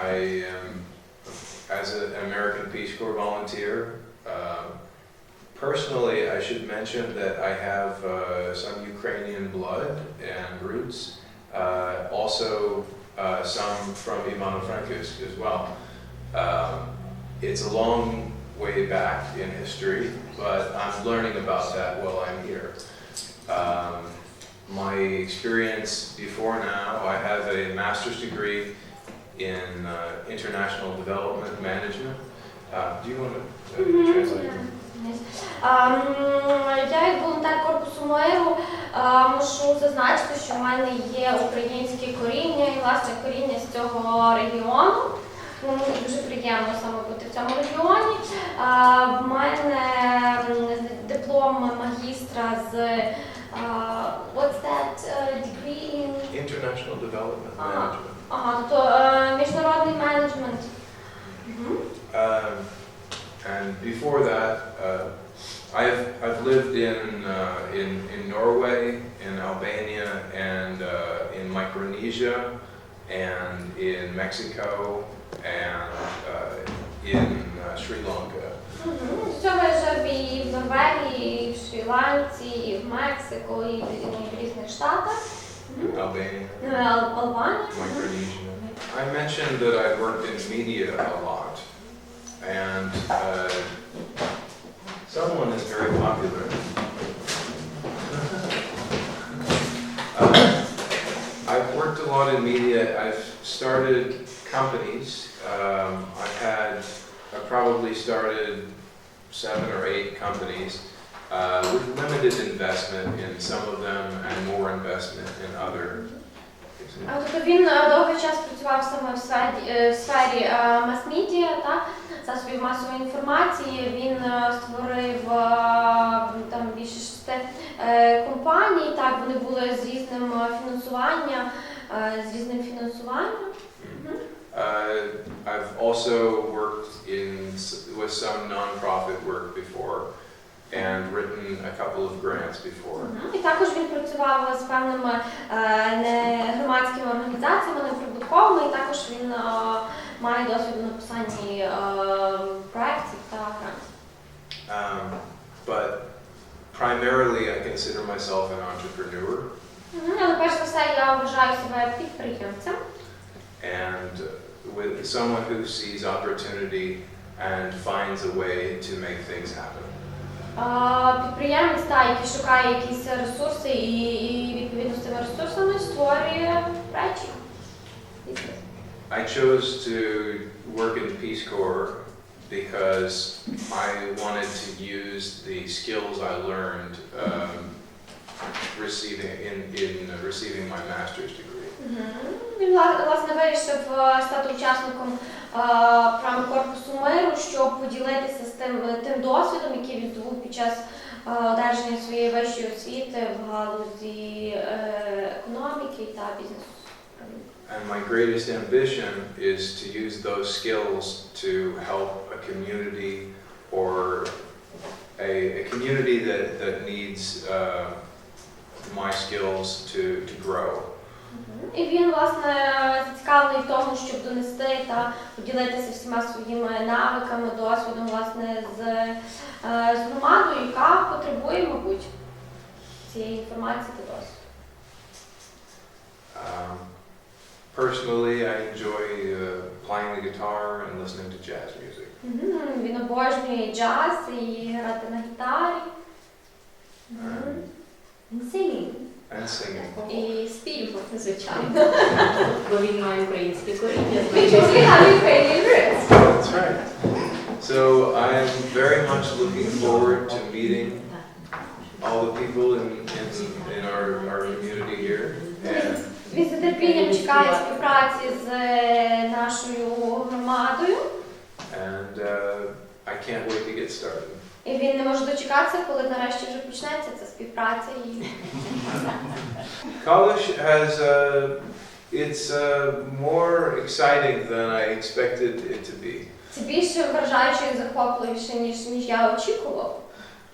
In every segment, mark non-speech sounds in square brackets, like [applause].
I am, as an American Peace Corps volunteer, um, personally, I should mention that I have uh, some Ukrainian blood and roots, uh, also uh, some from Ivano-Frankivsk as well. Um, It's a long way back in history, but I'm learning about that while I'm here. Um, My experience before now, I have a master's degree in uh, international development management. Uh, Do you want to translate? Ем, Я як волонтер корпусу миру е, мушу зазначити, що в мене є українське коріння і власне коріння з цього регіону. М, і Дуже приємно саме бути в цьому регіоні. В мене диплом магістра з е, what's that uh, degree in International development management. ага, тобто е, міжнародний менеджмент. Мгм. Um, And before that, uh, I've, I've lived in, uh, in, in Norway, in Albania, and uh, in Micronesia, and in Mexico, and uh, in uh, Sri Lanka. Мгм. З цього я жив і в Норвегії, і в Шрі-Ланці, і в Мексику, і в, і в різних штатах. Albania, Albania. Micronesia. I mentioned that I worked in media a lot, and uh, someone is very popular. [laughs] Uh, I've worked a lot in media. I've started companies. Um, I've had, I've probably started seven or eight companies uh, with limited investment in some of them and more investment in other. А, Тобто він е, довгий час працював саме в сфері, е, в сфері е, мас-медіа, так, засобів масової інформації. Він е, створив е, там більше шести е, компаній. Так, вони були з різним е, фінансуванням, е, з різним фінансуванням. Uh, I've also worked in s- with some nonprofit work before and written a couple of grants before. Мгм. І також він працював з певними е, не громадськими організаціями, неприбутковими, і також він е, має досвід у написанні е, проєктів та грантів. Um, but primarily, I consider myself an entrepreneur, Мгм. Але перш за все я вважаю себе підприємцем. and with someone who sees opportunity and finds a way to make things happen. Е, Підприємець, та, який шукає якісь ресурси і, і відповідно з цими ресурсами створює речі. Бізнес. I chose to work in the Peace Corps because I wanted to use the skills I learned um, receiving in, in receiving my master's degree. Мгм. Він вла- власне вирішив е, стати учасником е, програми корпусу миру, щоб поділитися з тим, тим досвідом, який він здобув під час е, одержання своєї вищої освіти в галузі е, економіки та бізнесу. And my greatest ambition is to use those skills to help a community or a, a community that, that needs uh, my skills to, to grow. І він власне зацікавлений в тому, щоб донести та поділитися всіма своїми навиками, досвідом власне з, е, з громадою, яка потребує, мабуть, цієї інформації та досвіду. Um, personally, I enjoy uh, playing the guitar and listening to jazz music. Мгм. Він обожнює джаз і грати на гітарі. Мгм. And singing. And singing. І співати, звичайно. Бо він має українське коріння. Because we have Ukrainian roots. That's right. So I'm very much looking forward to meeting all the people in, in, in our, our community here. And Він з нетерпінням чекає співпраці з е, нашою громадою. and uh, I can't wait to get started. І він не може дочекатися, коли нарешті вже почнеться ця співпраця. І College has uh, it's uh, more exciting than I expected it to be. це більше вражаюче і захопливіше, ніж, ніж я очікував.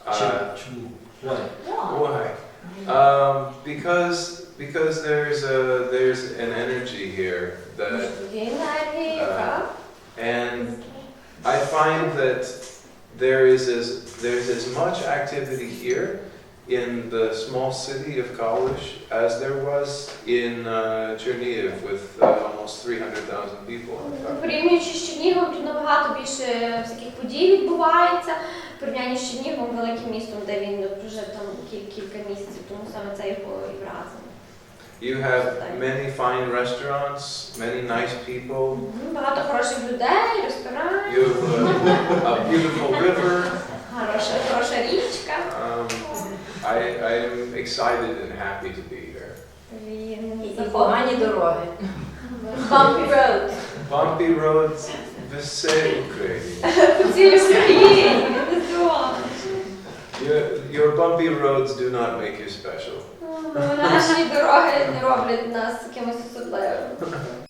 Uh, Чому? Чому? Right. Why? Um, because because there's a there's an energy here that Є енергії, Е, так? and I find that there is as there's as much activity here in the small city of Kalish as there was in uh, Chernihiv with uh, almost 300,000 people. Порівнюючи з Черніговом, тут набагато більше всяких подій відбувається. В порівнянні з Черніговом, великим містом, де він прожив там кіль- кілька місяців, тому саме це його і вразило. You have many fine restaurants, many nice people. Мгм, Багато хороших людей, ресторанів, You have a, a beautiful river. [laughs] хороша, хороша річка. Um, I, I am excited and happy to be here. Він І захоплений. погані дороги. [laughs] Bumpy road. Bumpy roads, [laughs] все Україні. По цілій Україні, він не здивований. Your, your bumpy roads do not make you special. Наші дороги не роблять нас якимось особливим.